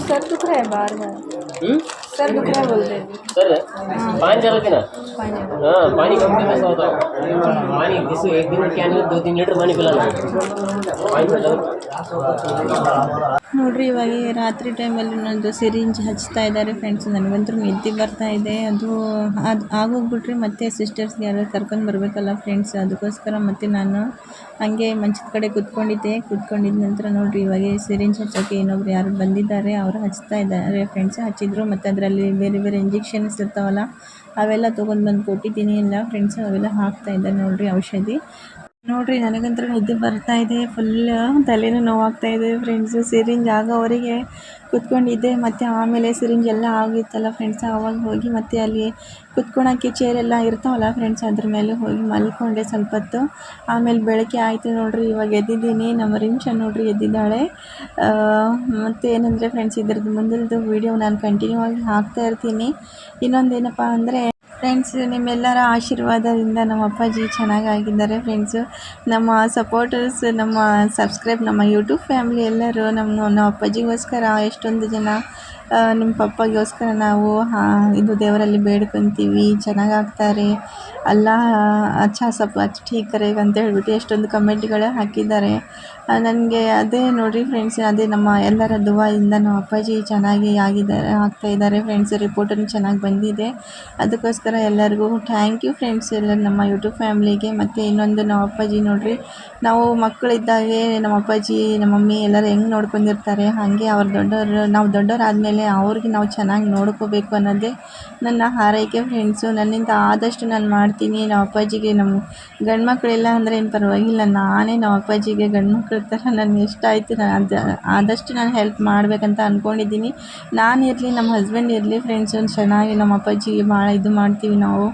सर दुख रहा है बार बार हम्म? सर दुख रहा है बोल रहे सर पानी ज़्यादा पीना पानी हाँ पानी कम पीना सौ होता है पानी जैसे एक दिन में क्या नहीं दो तीन लीटर पानी पिलाना पानी में ज़्यादा ನೋಡ್ರಿ ಇವಾಗ ಈ ರಾತ್ರಿ ಟೈಮಲ್ಲಿ ನಂದು ಸಿರಿಂಜ್ ಹಚ್ತಾ ಇದ್ದಾರೆ ಫ್ರೆಂಡ್ಸ್ ನನಗಂತೂ ನಿದ್ದೆ ಬರ್ತಾ ಇದೆ ಅದು ಅದು ಆಗೋಗ್ಬಿಟ್ರೆ ಮತ್ತೆ ಸಿಸ್ಟರ್ಸ್ಗೆ ಯಾರು ಕರ್ಕೊಂಡು ಬರಬೇಕಲ್ಲ ಫ್ರೆಂಡ್ಸ್ ಅದಕ್ಕೋಸ್ಕರ ಮತ್ತೆ ನಾನು ಹಾಗೆ ಮಂಚದ ಕಡೆ ಕೂತ್ಕೊಂಡಿದ್ದೆ ಕೂತ್ಕೊಂಡಿದ್ದ ನಂತರ ನೋಡ್ರಿ ಇವಾಗ ಸಿರಿಂಜ್ ಹಚ್ಚೋಕ್ಕೆ ಇನ್ನೊಬ್ರು ಯಾರು ಬಂದಿದ್ದಾರೆ ಅವರು ಹಚ್ತಾ ಇದ್ದಾರೆ ಫ್ರೆಂಡ್ಸ್ ಹಚ್ಚಿದ್ರು ಮತ್ತು ಅದರಲ್ಲಿ ಬೇರೆ ಬೇರೆ ಇಂಜೆಕ್ಷನ್ಸ್ ಇರ್ತಾವಲ್ಲ, ಅವೆಲ್ಲ ತೊಗೊಂಡು ಬಂದು ಕೊಟ್ಟಿದ್ದೀನಿ ಎಲ್ಲ ಫ್ರೆಂಡ್ಸು ಅವೆಲ್ಲ ಹಾಕ್ತಾ ಇದ್ದಾರೆ ನೋಡ್ರಿ ಔಷಧಿ. ನೋಡ್ರಿ ನನಗಂತೂ ನಿದ್ದೆ ಬರ್ತಾ ಇದೆ. ಫುಲ್ ತಲೆನೂ ನೋವಾಗ್ತಾ ಇದೆ ಫ್ರೆಂಡ್ಸು ಸಿರಿಂಜ್ ಆಗೋವರೆಗೆ ಕುತ್ಕೊಂಡಿದ್ದೆ ಮತ್ತು ಆಮೇಲೆ ಸಿರಿಂಜ್ ಎಲ್ಲ ಆಗಿತ್ತಲ್ಲ ಫ್ರೆಂಡ್ಸ್ ಆವಾಗ ಹೋಗಿ ಮತ್ತೆ ಅಲ್ಲಿ ಕುತ್ಕೊಳಕ್ಕೆ ಎಲ್ಲ ಇರ್ತಾವಲ್ಲ ಫ್ರೆಂಡ್ಸ್ ಅದ್ರ ಮೇಲೆ ಹೋಗಿ ಮಲ್ಕೊಂಡೆ ಸ್ವಲ್ಪ ಹೊತ್ತು. ಆಮೇಲೆ ಬೆಳಗ್ಗೆ ಆಯಿತು ನೋಡ್ರಿ, ಇವಾಗ ಎದ್ದಿದ್ದೀನಿ. ನಮ್ಮ ರಿಂಚ ನೋಡ್ರಿ ಎದ್ದಿದ್ದಾಳೆ. ಮತ್ತು ಏನಂದರೆ ಫ್ರೆಂಡ್ಸ್ ಇದ್ರದ್ದು ಮುಂದಿನದು ವೀಡಿಯೋ ನಾನು ಕಂಟಿನ್ಯೂ ಆಗಿ ಹಾಕ್ತಾ ಇರ್ತೀನಿ. ಇನ್ನೊಂದೇನಪ್ಪ ಅಂದರೆ ಫ್ರೆಂಡ್ಸ್ ನಿಮ್ಮೆಲ್ಲರ ಆಶೀರ್ವಾದದಿಂದ ನಮ್ಮ ಅಪ್ಪಾಜಿ ಚೆನ್ನಾಗಾಗಿದ್ದಾರೆ ಫ್ರೆಂಡ್ಸು ನಮ್ಮ ಸಪೋರ್ಟರ್ಸ್ ನಮ್ಮ ಸಬ್ಸ್ಕ್ರೈಬ್ ನಮ್ಮ ಯೂಟ್ಯೂಬ್ ಫ್ಯಾಮಿಲಿ ಎಲ್ಲರೂ ನಮ್ಮ ನಮ್ಮ ಅಪ್ಪಾಜಿಗೋಸ್ಕರ ಎಷ್ಟೊಂದು ಜನ ನಿಮ್ಮ ಪಪ್ಪಗೋಸ್ಕರ ನಾವು ಇದು ದೇವರಲ್ಲಿ ಬೇಡ್ಕೊತೀವಿ, ಚೆನ್ನಾಗಾಗ್ತಾರೆ. ಅಲ್ಲ, ಅಚ್ಚ ಸಪ್, ಅಚ್ಚ ಕರೇಗ ಅಂತ ಹೇಳ್ಬಿಟ್ಟು ಎಷ್ಟೊಂದು ಕಮೆಂಟ್ಗಳು ಹಾಕಿದ್ದಾರೆ. ನನಗೆ ಅದೇ ನೋಡಿ ಫ್ರೆಂಡ್ಸ್ ಅದೇ ನಮ್ಮ ಎಲ್ಲರ ದುವಾಯಿಂದ ನಮ್ಮ ಅಪ್ಪಾಜಿ ಚೆನ್ನಾಗಿ ಆಗಿದ್ದಾರೆ, ಆಗ್ತಾ ಇದ್ದಾರೆ ಫ್ರೆಂಡ್ಸ್ ರಿಪೋರ್ಟನ್ನು ಚೆನ್ನಾಗಿ ಬಂದಿದೆ. ಅದಕ್ಕೋಸ್ಕರ ಎಲ್ಲರಿಗೂ ಥ್ಯಾಂಕ್ ಯು ಫ್ರೆಂಡ್ಸ್ ಎಲ್ಲ ನಮ್ಮ ಯೂಟ್ಯೂಬ್ ಫ್ಯಾಮ್ಲಿಗೆ ಮತ್ತು ಇನ್ನೊಂದು ನಮ್ಮ ಅಪ್ಪಾಜಿ ನೋಡಿರಿ. ನಾವು ಮಕ್ಕಳಿದ್ದಾಗೆ ನಮ್ಮ ಅಪ್ಪಾಜಿ, ನಮ್ಮ ಮಮ್ಮಿ ಎಲ್ಲರೂ ಹೆಂಗೆ ನೋಡ್ಕೊಂಡಿರ್ತಾರೆ, ಹಾಗೆ ಅವ್ರು ದೊಡ್ಡವರು, ನಾವು ದೊಡ್ಡವರಾದಮೇಲೆ ಅವ್ರಿಗೆ ನಾವು ಚೆನ್ನಾಗಿ ನೋಡ್ಕೋಬೇಕು ಅನ್ನೋದೇ ನನ್ನ ಹಾರೈಕೆ ಫ್ರೆಂಡ್ಸು ನನ್ನಿಂದ ಆದಷ್ಟು ನಾನು ಮಾಡ್ತೀನಿ. ನಮ್ಮ ಅಪ್ಪಾಜಿಗೆ ನಮ್ಮ ಗಂಡು ಮಕ್ಕಳೆಲ್ಲ ಅಂದರೆ ಏನು ಪರವಾಗಿಲ್ಲ, ನಾನೇ ನಮ್ಮ ಅಪ್ಪಾಜಿಗೆ ಗಂಡು ಮಕ್ಳ ಥರ ಇಷ್ಟ ಆಯಿತು ನಾನು ಅದು ಆದಷ್ಟು ನಾನು ಹೆಲ್ಪ್ ಮಾಡಬೇಕಂತ ಅಂದ್ಕೊಂಡಿದ್ದೀನಿ ನಾನು ಇರಲಿ, ನಮ್ಮ ಹಸ್ಬೆಂಡ್ ಇರಲಿ ಫ್ರೆಂಡ್ಸು ಚೆನ್ನಾಗಿ ನಮ್ಮ ಅಪ್ಪಾಜಿಗೆ ಭಾಳ ಇದು ಮಾಡ್ತೀವಿ ನಾವು.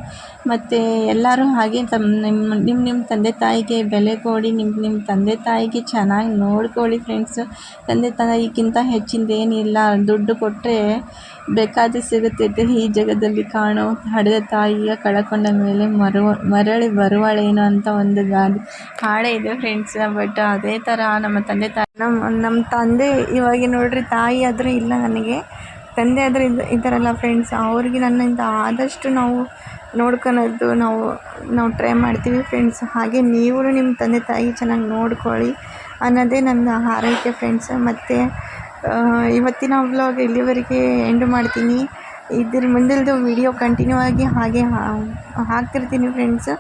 ಮತ್ತು ಎಲ್ಲರೂ ಹಾಗೆ ತಮ್ಮ ನಿಮ್ಮ ನಿಮ್ಮ ನಿಮ್ಮ ತಂದೆ ತಾಯಿಗೆ ಬೆಲೆ ಕೊಡಿ ನಿಮ್ಮ ನಿಮ್ಮ ತಂದೆ ತಾಯಿಗೆ ಚೆನ್ನಾಗಿ ನೋಡ್ಕೊಳ್ಳಿ ಫ್ರೆಂಡ್ಸು ತಂದೆ ತಾಯಿಗಿಂತ ಹೆಚ್ಚಿಂದು ಏನಿಲ್ಲ ದುಡ್ಡು ಕೊಟ್ಟರೆ ಬೇಕಾದ ಸಿಗುತ್ತೈತೆ ಈ ಜಗದಲ್ಲಿ ಕಾಣೋ ಹಡೆದ ತಾಯಿಯ ಕಳಕೊಂಡ ಮೇಲೆ ಮರು, ಮರಳಿ ಬರುವಳೇನೋ ಅಂತ ಒಂದು ಗಾದೆ. ಹಾಡೇ ಇದೆ ಫ್ರೆಂಡ್ಸ್ ಬಟ್ ಅದೇ ಥರ ನಮ್ಮ ತಂದೆ ತಾಯಿ ನಮ್ಮ ನಮ್ಮ ತಂದೆ ಇವಾಗ ನೋಡ್ರಿ ತಾಯಿ ಆದರೂ ಇಲ್ಲ ನನಗೆ. ತಂದೆ ಆದರೆ ಇದು, ಇದ್ದಾರಲ್ಲ ಫ್ರೆಂಡ್ಸ್ ಅವ್ರಿಗೆ ನನ್ನಿಂದ ಆದಷ್ಟು ನಾವು ನೋಡ್ಕೊಳೋದು, ನಾವು ನಾವು ಟ್ರೈ ಮಾಡ್ತೀವಿ ಫ್ರೆಂಡ್ಸ್ ಹಾಗೆ ನೀವು ನಿಮ್ಮ ತಂದೆ ತಾಯಿ ಚೆನ್ನಾಗಿ ನೋಡ್ಕೊಳ್ಳಿ ಅನ್ನೋದೇ ನನ್ನ ಹಾರೈಕೆ ಫ್ರೆಂಡ್ಸ್ ಮತ್ತು ಇವತ್ತಿನ ವ್ಲಾಗ್ ಇಲ್ಲಿವರೆಗೆ ಎಂಡ್ ಮಾಡ್ತೀನಿ. ಇದ್ರ ಮುಂದಿಲ್ದು ವಿಡಿಯೋ ಕಂಟಿನ್ಯೂ ಆಗಿ ಹಾಗೆ ಹಾಕ್ತಿರ್ತೀನಿ ಫ್ರೆಂಡ್ಸ್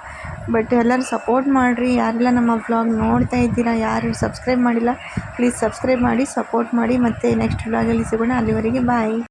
ಬಟ್ ಎಲ್ಲರೂ ಸಪೋರ್ಟ್ ಮಾಡಿರಿ. ಯಾರೆಲ್ಲ ನಮ್ಮ ವ್ಲಾಗ್ ನೋಡ್ತಾ ಇದ್ದೀರಾ, ಯಾರು ಸಬ್ಸ್ಕ್ರೈಬ್ ಮಾಡಿಲ್ಲ ಪ್ಲೀಸ್ ಸಬ್ಸ್ಕ್ರೈಬ್ ಮಾಡಿ ಸಪೋರ್ಟ್ ಮಾಡಿ. ಮತ್ತು ನೆಕ್ಸ್ಟ್ ವ್ಲಾಗಲ್ಲಿ ಸಿಗೋಣ. ಅಲ್ಲಿವರೆಗೆ ಬಾಯ್